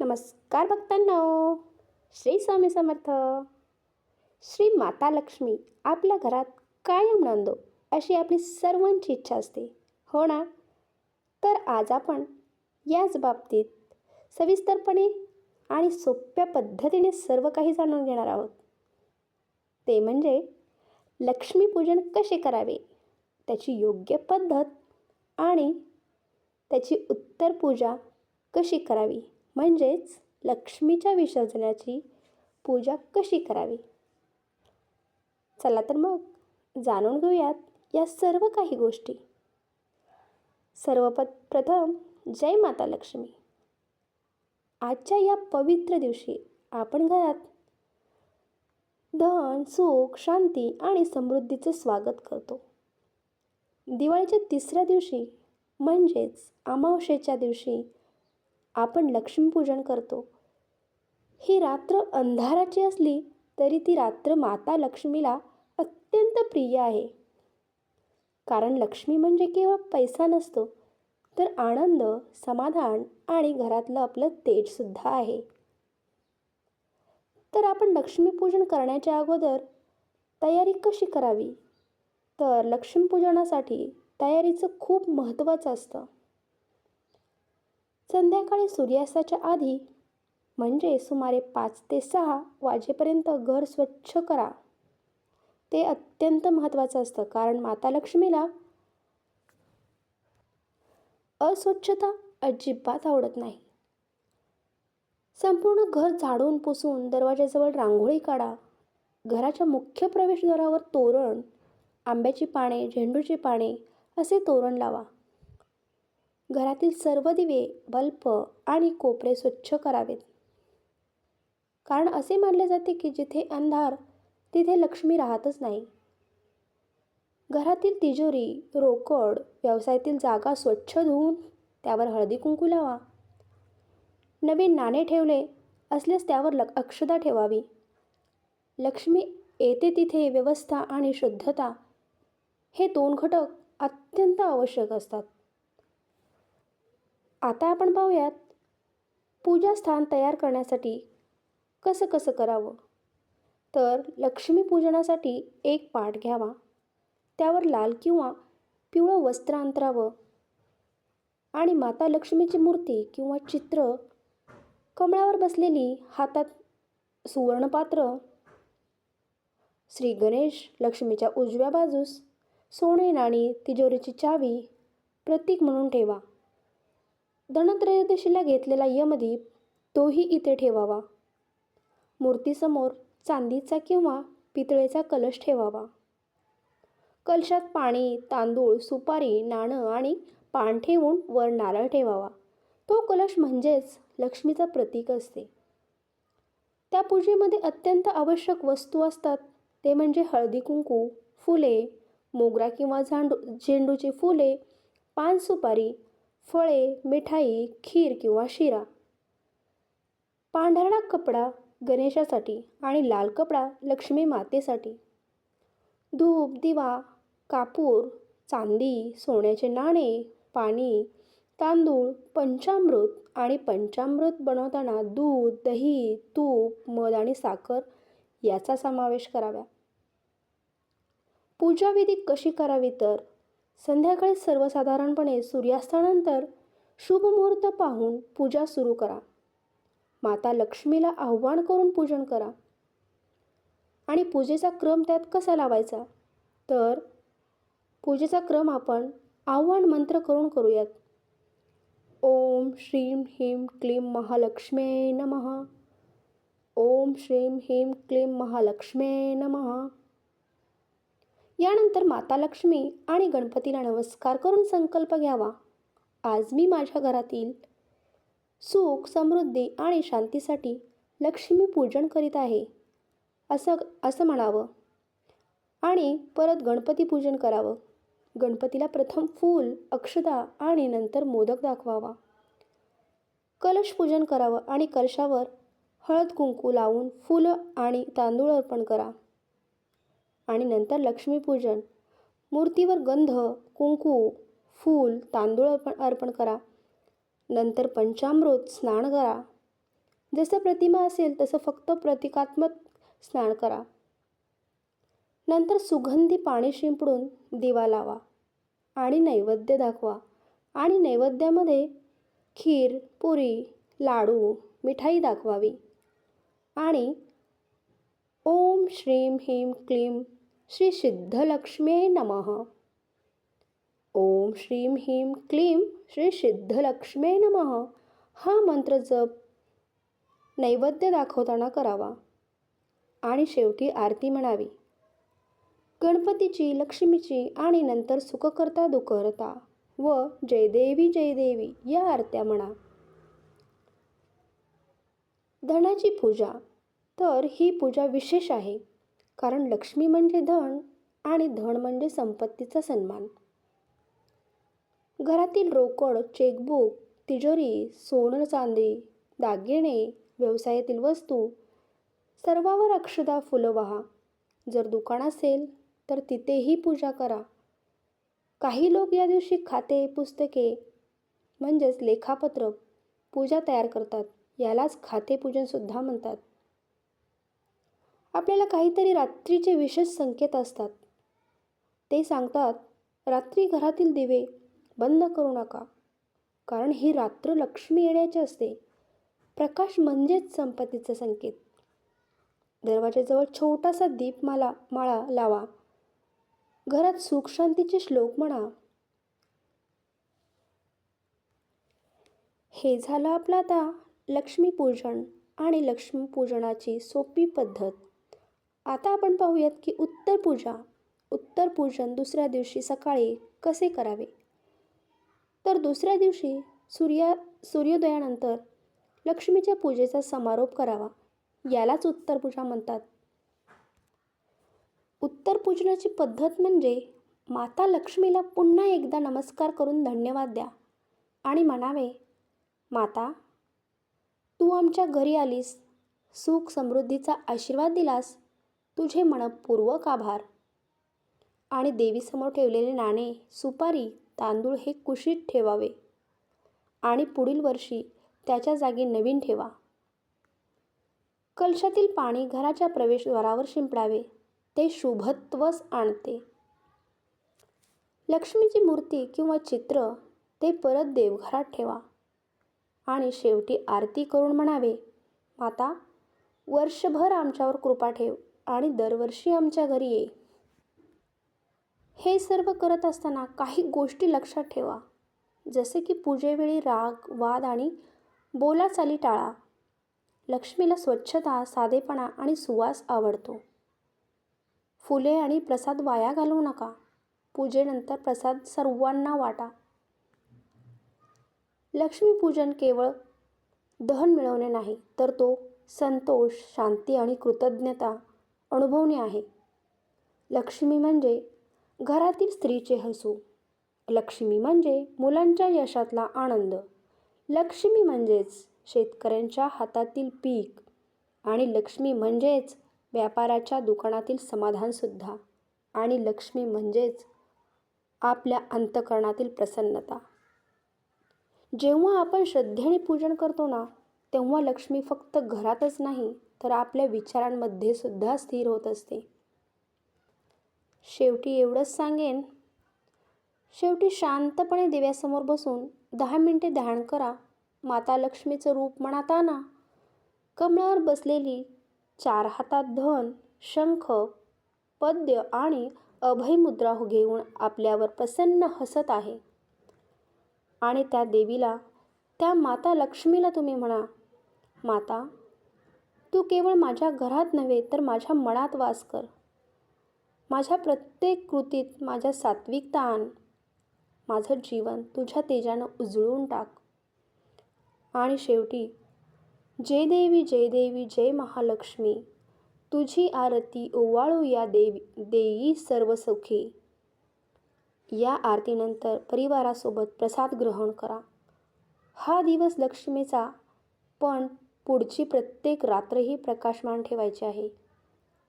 नमस्कार भक्तांनो. श्री स्वामी समर्थ. श्री माता लक्ष्मी आपल्या घरात कायम नांदो अशी आपली सर्वांची इच्छा असते. हो ना? तर आज आपण याच बाबतीत सविस्तरपणे आणि सोप्या पद्धतीने सर्व काही जाणून घेणार आहोत. ते म्हणजे लक्ष्मीपूजन कसे करावे? त्याची योग्य पद्धत आणि त्याची उत्तर पूजा कशी करावी? म्हणजेच लक्ष्मीच्या विसर्जनाची पूजा कशी करावी? चला तर मग जाणून घेऊयात या सर्व काही गोष्टी. सर्वपत प्रथम जय माता लक्ष्मी. आजच्या या पवित्र दिवशी आपण घरात धन सुख शांती आणि समृद्धीचे स्वागत करतो. दिवाळीच्या तिसऱ्या दिवशी म्हणजेच अमावस्येच्या दिवशी आपण लक्ष्मीपूजन करतो. ही रात्र अंधाराची असली तरी ती रात्र माता लक्ष्मीला अत्यंत प्रिय आहे. कारण लक्ष्मी म्हणजे केवळ पैसा नसतो तर आनंद समाधान आणि घरातलं आपलं तेजसुद्धा आहे. तर आपण लक्ष्मीपूजन करण्याच्या अगोदर तयारी कशी करावी? तर लक्ष्मीपूजनासाठी तयारीचं खूप महत्त्वाचं असतं. संध्याकाळी सूर्यास्ताच्या आधी म्हणजे सुमारे पाच ते सहा वाजेपर्यंत घर स्वच्छ करा. ते अत्यंत महत्त्वाचं असतं कारण माता लक्ष्मीला अस्वच्छता अजिबात आवडत नाही. संपूर्ण घर झाडून पुसून दरवाजाजवळ रांगोळी काढा. घराच्या मुख्य प्रवेशद्वारावर तोरण आंब्याची पाने झेंडूची पाने असे तोरण लावा. घरातील सर्व दिवे बल्ब आणि कोपरे स्वच्छ करावेत. कारण असे मानले जाते की जिथे अंधार तिथे लक्ष्मी राहतच नाही. घरातील तिजोरी रोकड व्यवसायातील जागा स्वच्छ धुवून त्यावर हळदी कुंकू लावा. नवीन नाणे ठेवले असल्यास त्यावर लक अक्षता ठेवावी. लक्ष्मी येते तिथे व्यवस्था आणि शुद्धता हे दोन घटक अत्यंत आवश्यक असतात. आता आपण पाहूयात पूजास्थान तयार करण्यासाठी कसं कसं करावं? तर लक्ष्मीपूजनासाठी एक पाठ घ्यावा. त्यावर लाल किंवा पिवळं वस्त्र अंतरावं आणि माता लक्ष्मीची मूर्ती किंवा चित्र कमळावर बसलेली हातात सुवर्णपात्र श्री गणेश लक्ष्मीच्या उजव्या बाजूस सोने नाणी तिजोरीची चावी प्रतीक म्हणून ठेवा. धनत्रयोदशीला घेतलेला यमदीप तोही इथे ठेवावा. मूर्तीसमोर चांदीचा किंवा पितळेचा कलश ठेवावा. कलशात पाणी तांदूळ सुपारी नाणं आणि पान ठेवून वर नारळ ठेवावा. तो कलश म्हणजेच लक्ष्मीचा प्रतीक असते. त्या पूजेमध्ये अत्यंत आवश्यक वस्तू असतात. ते म्हणजे हळदी कुंकू फुले मोगरा किंवा झांडू झेंडूची फुले पान सुपारी फळे मिठाई खीर किंवा शिरा. पांढरा कपडा गणेशासाठी आणि लाल कपडा लक्ष्मी मातेसाठी. धूप दिवा कापूर चांदी सोन्याचे नाणे पाणी तांदूळ पंचामृत आणि पंचामृत बनवताना दूध दही तूप मध आणि साखर याचा समावेश करावा. पूजाविधी कशी करावी तर संध्याकाळी सर्वसाधारणपणे सूर्यास्तानंतर शुभमुहूर्त पाहून पूजा सुरू करा. माता लक्ष्मीला आव्हान करून पूजन करा. आणि पूजेचा क्रम त्यात कसा लावायचा? तर पूजेचा क्रम आपण आव्हान मंत्र करून करूयात. ओम श्रीम ह्रीम क्लीम महालक्ष्मे नमः. ओम श्रीम ह्रीम क्लीम महालक्ष्मे नमः. यानंतर माता लक्ष्मी आणि गणपतीला नमस्कार करून संकल्प घ्यावा. आज मी माझ्या घरातील सुख समृद्धी आणि शांतीसाठी लक्ष्मी पूजन करीत आहे. असं असं म्हणावं. आणि परत गणपती पूजन करावं. गणपतीला प्रथम फूल अक्षदा आणि नंतर मोदक दाखवावा. कलश पूजन करावं आणि कलशावर हळद कुंकू लावून फुलं आणि तांदूळ अर्पण करा. आणि नंतर लक्ष्मीपूजन. मूर्तीवर गंध कुंकू फूल तांदूळ अर्पण अर्पण करा. नंतर पंचामृत स्नान करा. जसं प्रतिमा असेल तसं फक्त प्रतिकात्मक स्नान करा. नंतर सुगंधी पाणी शिंपडून दिवा लावा आणि नैवेद्य दाखवा आणि नैवेद्यामध्ये खीर पुरी लाडू मिठाई दाखवावी. आणि ओम श्रीं ह्रीं क्लीं श्री सिद्धलक्ष्म्यै नमः। ओम श्रीं ह्रीं क्लीं श्री सिद्धलक्ष्म्यै नमः। हा मंत्र जप नैवेद्य दाखवताना करावा. आणि शेवटी आरती म्हणावी. गणपतीची लक्ष्मीची आणि नंतर सुखकर्ता दुःखहर्ता व जयदेवी जयदेवी या आरत्या म्हणा. धनाची पूजा तर ही पूजा विशेष आहे. कारण लक्ष्मी म्हणजे धन आणि धन म्हणजे संपत्तीचा सन्मान. घरातील रोकड चेकबुक तिजोरी सोनं चांदी दागिने व्यवसायातील वस्तू सर्वावर अक्षदा फुलं व्हा. जर दुकान असेल तर तिथेही पूजा करा. काही लोक या दिवशी खाते पुस्तके म्हणजेच लेखापत्र पूजा तयार करतात. यालाच खातेपूजनसुद्धा म्हणतात. आपल्याला काहीतरी रात्रीचे विशेष संकेत असतात. ते सांगतात रात्री घरातील दिवे बंद करू नका कारण ही रात्र लक्ष्मी येण्याची असते. प्रकाश म्हणजेच संपत्तीचा संकेत. दरवाजाजवळ छोटासा दीपमाला माळा लावा. घरात सुखशांतीचे श्लोक म्हणा. हे झालं आपलं आता लक्ष्मीपूजन आणि लक्ष्मीपूजनाची सोपी पद्धत. आता आपण पाहूयात की उत्तर पूजा उत्तर पूजन दुसऱ्या दिवशी सकाळी कसे करावे? तर दुसऱ्या दिवशी सूर्या सूर्योदयानंतर लक्ष्मीच्या पूजेचा समारोप करावा. यालाच उत्तर पूजा म्हणतात. उत्तर पूजनाची पद्धत म्हणजे माता लक्ष्मीला पुन्हा एकदा नमस्कार करून धन्यवाद द्या आणि म्हणावे माता तू आमच्या घरी आलीस सुख समृद्धीचा आशीर्वाद दिलास तुझे मनपूर्वक आभार. आणि देवीसमोर ठेवलेले नाणे सुपारी तांदूळ हे कुशीत ठेवावे. आणि पुढील वर्षी त्याच्या जागी नवीन ठेवा. कलशातील पाणी घराच्या प्रवेशद्वारावर शिंपडावे. ते शुभत्वच आणते. लक्ष्मीची मूर्ती किंवा चित्र ते परत देवघरात ठेवा. आणि शेवटी आरती करून म्हणावे माता वर्षभर आमच्यावर कृपा ठेव. आणि दरवर्षी आमच्या घरी ये. हे सर्व करत असताना काही गोष्टी लक्षात ठेवा. जसे की पूजेवेळी राग वाद आणि बोलाचाली टाळा. लक्ष्मीला स्वच्छता साधेपणा आणि सुवास आवडतो. फुले आणि प्रसाद वाया घालवू नका. पूजेनंतर प्रसाद सर्वांना वाटा. लक्ष्मीपूजन केवळ दहन मिळवणे नाही तर तो संतोष शांती आणि कृतज्ञता अनुभवणे आहे. लक्ष्मी म्हणजे घरातील स्त्रीचे हसू. लक्ष्मी म्हणजे मुलांच्या यशातला आनंद. लक्ष्मी म्हणजेच शेतकऱ्यांच्या हातातील पीक. आणि लक्ष्मी म्हणजेच व्यापाराच्या दुकानातील समाधानसुद्धा आणि लक्ष्मी म्हणजेच आपल्या अंतकरणातील प्रसन्नता. जेव्हा आपण श्रद्धेने पूजन करतो ना तेव्हा लक्ष्मी फक्त घरातच नाही तर आपल्या विचारांमध्ये सुद्धा स्थिर होत असते. शेवटी एवढंच सांगेन. शेवटी शांतपणे दिव्यासमोर बसून दहा मिनटे ध्यान करा. माता लक्ष्मीचं रूप मनात आणा कमळावर बसलेली चार हातात धन शंख पद्य आणि अभयमुद्रा घेऊन आपल्यावर प्रसन्न हसत आहे. आणि त्या देवीला त्या माता लक्ष्मीला तुम्ही म्हणा माता तू केवळ माझ्या घरात नव्हे तर माझ्या मनात वास कर. माझ्या प्रत्येक कृतीत माझ्या सात्विकता आण माझं जीवन तुझ्या तेजानं उजळून टाक. आणि शेवटी जय देवी जय देवी जय महालक्ष्मी तुझी आरती ओवाळू या देवी देई सर्व सुखी या आरतीनंतर परिवारासोबत प्रसाद ग्रहण करा. हा दिवस लक्ष्मीचा पण पुढची प्रत्येक रात्रही प्रकाशमान ठेवायची आहे.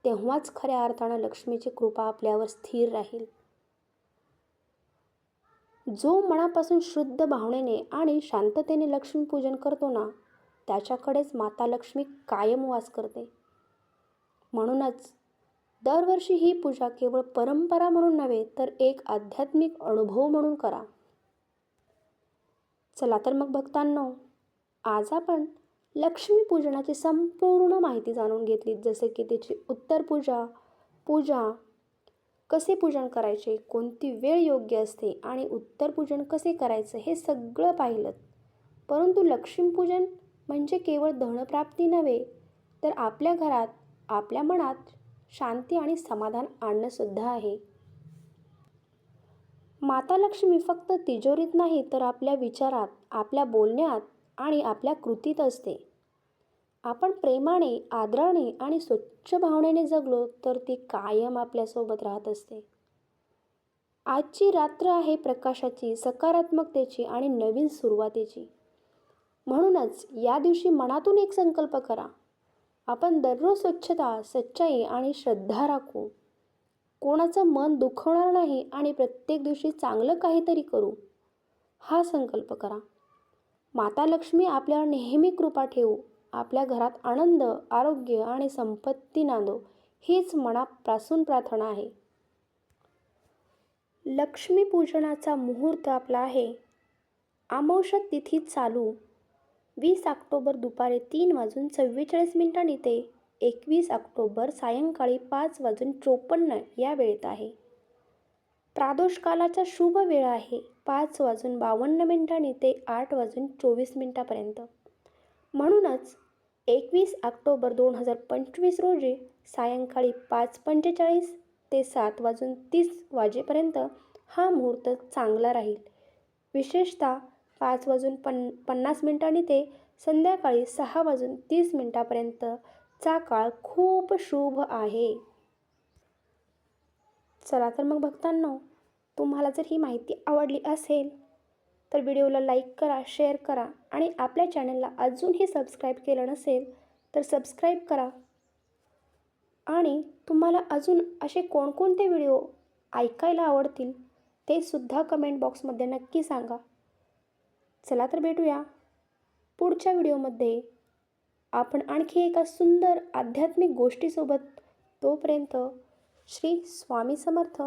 तेव्हाच खऱ्या अर्थानं लक्ष्मीची कृपा आपल्यावर स्थिर राहील. जो मनापासून शुद्ध भावनेने आणि शांततेने लक्ष्मीपूजन करतो ना त्याच्याकडेच माता लक्ष्मी कायम वास करते. म्हणूनच दरवर्षी ही पूजा केवळ परंपरा म्हणून नव्हे तर एक आध्यात्मिक अनुभव म्हणून करा. चला तर मग भक्तांनो आज आपण लक्ष्मीपूजनाची संपूर्ण माहिती जाणून घेतली. जसे की त्याची उत्तर पूजा पूजा कसे पूजन करायचे कोणती वेळ योग्य असते आणि उत्तर पूजन कसे करायचं हे सगळं पाहिलं. परंतु लक्ष्मीपूजन म्हणजे केवळ धनप्राप्ती नव्हे तर आपल्या घरात आपल्या मनात शांती आणि समाधान आणणंसुद्धा आहे. माता लक्ष्मी फक्त तिजोरीत नाही तर आपल्या विचारात आपल्या बोलण्यात आणि आपल्या कृतीत असते. आपण प्रेमाने आदराने आणि स्वच्छ भावनेने जगलो तर ती कायम आपल्यासोबत राहत असते. आजची रात्र आहे प्रकाशाची सकारात्मकतेची आणि नवीन सुरुवातीची. म्हणूनच या दिवशी मनातून एक संकल्प करा. आपण दररोज स्वच्छता सच्चाई आणि श्रद्धा राखू. कोणाचं मन दुखवणार नाही आणि प्रत्येक दिवशी चांगलं काहीतरी करू. हा संकल्प करा. माता लक्ष्मी आपल्यावर नेहमी कृपा ठेवू आपल्या घरात आनंद आरोग्य आणि संपत्ती नांदो हीच मनापासून प्रार्थना आहे. लक्ष्मीपूजनाचा मुहूर्त आपला आहे. अमावस्या तिथी चालू. वीस ऑक्टोबर दुपारी तीन वाजून चव्वेचाळीस मिनिटांनी ते एकवीस ऑक्टोबर सायंकाळी पाच वाजून चोपन्न या वेळेत आहे. प्रादोषकालाचा शुभ वेळ आहे. पाच वाजून बावन्न मिनिटांनी ते आठ वाजून चोवीस मिनिटापर्यंत. म्हणूनच एकवीस ऑक्टोबर दोन हजार पंचवीस रोजी सायंकाळी पाच पंचेचाळीस ते सात वाजून तीस वाजेपर्यंत हा मुहूर्त चांगला राहील. विशेषतः पाच वाजून पन पन्नास मिनिटांनी ते संध्याकाळी सहा वाजून तीस मिनिटापर्यंतचा काळ खूप शुभ आहे. चला तर मग भक्तांनो तुम्हाला जर ही माहिती आवडली असेल तर व्हिडिओला लाईक करा शेअर करा आणि आपल्या चॅनलला अजूनही सबस्क्राईब केलं नसेल तर सबस्क्राईब करा. आणि तुम्हाला अजून असे कोणकोणते व्हिडिओ ऐकायला आवडतील ते सुद्धा कमेंट बॉक्समध्ये नक्की सांगा. चला तर भेटूया. पुढच्या व्हिडिओमध्ये आपण आणखी एका सुंदर आध्यात्मिक गोष्टीसोबत तोपर्यंत श्री स्वामी समर्थ.